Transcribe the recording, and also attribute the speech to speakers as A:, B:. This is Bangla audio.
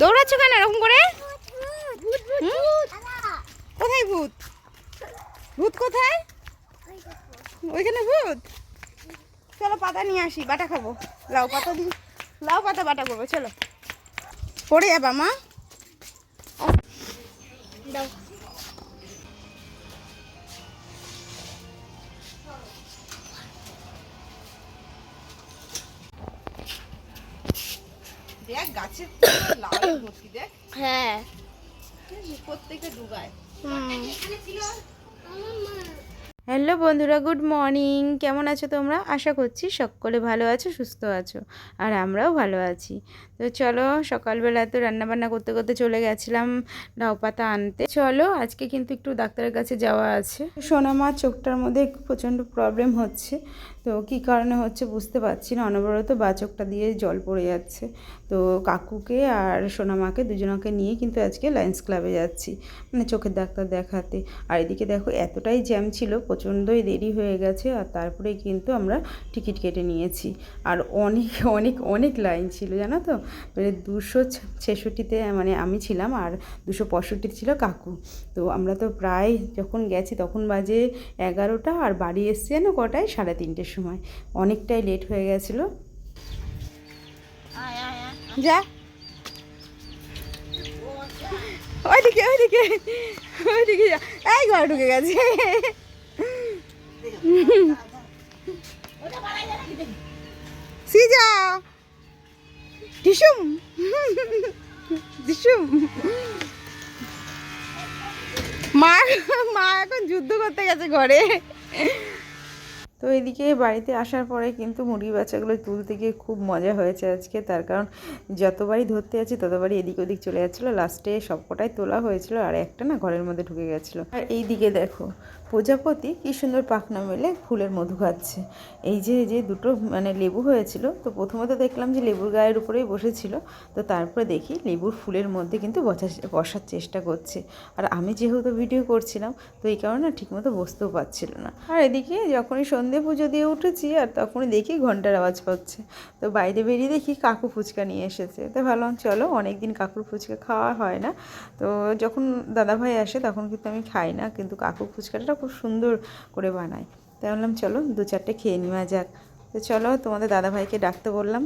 A: দৌড়াচ্ছ কেন এরকম করে? কোথায় ভূত? ভূত কোথায়? ওইখানে ভূত? চলো পাতা নিয়ে আসি বাটা খাব। লাউ পাতা দিই লাউ পাতা বাটা করব চলো। পড়ে যাবা মা? দেখ গাছের লাল ভর্তি দেখ।
B: হ্যাঁ।
A: প্রত্যেকে ডুগায়।
B: হুম।
A: হ্যালো বন্ধুরা, গুড মর্নিং। কেমন আছো তোমরা? আশা করছি সকলে ভালো আছো, সুস্থ আছো, আর আমরাও ভালো আছি। তো চলো, সকালবেলা তো রান্নাবান্না করতে করতে চলে গেছিলাম লাউ পাতা আনতে। চলো, আজকে কিন্তু একটু ডাক্তারের কাছে যাওয়া আছে। সোনামা চোখটার মধ্যে একটু প্রচণ্ড প্রবলেম হচ্ছে। তো কী কারণে হচ্ছে বুঝতে পারছি না, অনবরত বা চোখটা দিয়ে জল পড়ে যাচ্ছে। তো কাকুকে আর সোনামাকে দুজনকে নিয়ে কিন্তু আজকে লায়ন্স ক্লাবে যাচ্ছি মানে চোখের ডাক্তার দেখাতে। আর এদিকে দেখো, এতটাই জ্যাম ছিল প্রচণ্ডই দেরি হয়ে গেছে আর তারপরে কিন্তু আমরা টিকিট কেটে নিয়েছি। আর অনেক অনেক অনেক লাইন ছিল, জানো তো? মানে দুশো ছেষট্টিতে মানে আমি ছিলাম আর দুশো পঁয়ষট্টিতে ছিল কাকু। তো আমরা তো প্রায় যখন গেছি তখন বাজে এগারোটা আর বাড়ি এসছি যেন কটায়? সাড়ে তিনটের সময়। অনেকটাই লেট হয়ে গেছিল। যা। ওইদিকে ওইদিকে ওইদিকে এই ঘর ঢুকে গেছে। সিজা টিসুম মা মা এখন যুদ্ধ করতে গেছে ঘরে। তো এদিকে বাড়িতে আসার পরে কিন্তু মুরগি বাচ্চাগুলো তুলতে গিয়ে খুব মজা হয়েছে আজকে। তার কারণ যতবারই ধরতে আছি ততবারই এদিক ওদিক চলে যাচ্ছিল। লাস্টে সবকটাই তোলা হয়েছিল আর একটা না ঘরের মধ্যে ঢুকে গেছিল। আর এই দিকে দেখো প্রজাপতি কি সুন্দর পাখনা মেলে ফুলের মধু খাচ্ছে। এই যে যে দুটো মানে লেবু হয়েছিল, তো প্রথমত দেখলাম যে লেবুর গায়ের উপরেই বসেছিল, তো তারপরে দেখি লেবুর ফুলের মধ্যে কিন্তু বসার বসার চেষ্টা করছে। আর আমি যেহেতু ভিডিও করছিলাম, তো এই কারণে ঠিকমতো বসতেও পারছিল না। আর এদিকে যখনই সন্ধে পুজো দিয়ে উঠেছি, আর তখনই দেখি ঘণ্টার আওয়াজ পাচ্ছে, তো বাইরে বেরিয়ে দেখি কাকু ফুচকা নিয়ে এসেছে। তো ভাবলাম, চলো অনেক দিন কাকুর ফুচকা খাওয়া হয় না, তো যখন দাদাভাই আসে তখন কিন্তু আমি খাই না, কিন্তু কাকু ফুচকাটা খুব সুন্দর করে বানায়। তাই বললাম চলো দু চারটে খেয়ে নেওয়া যাক। তো চলো তোমাদের দাদাভাইকে ডাকতে বললাম।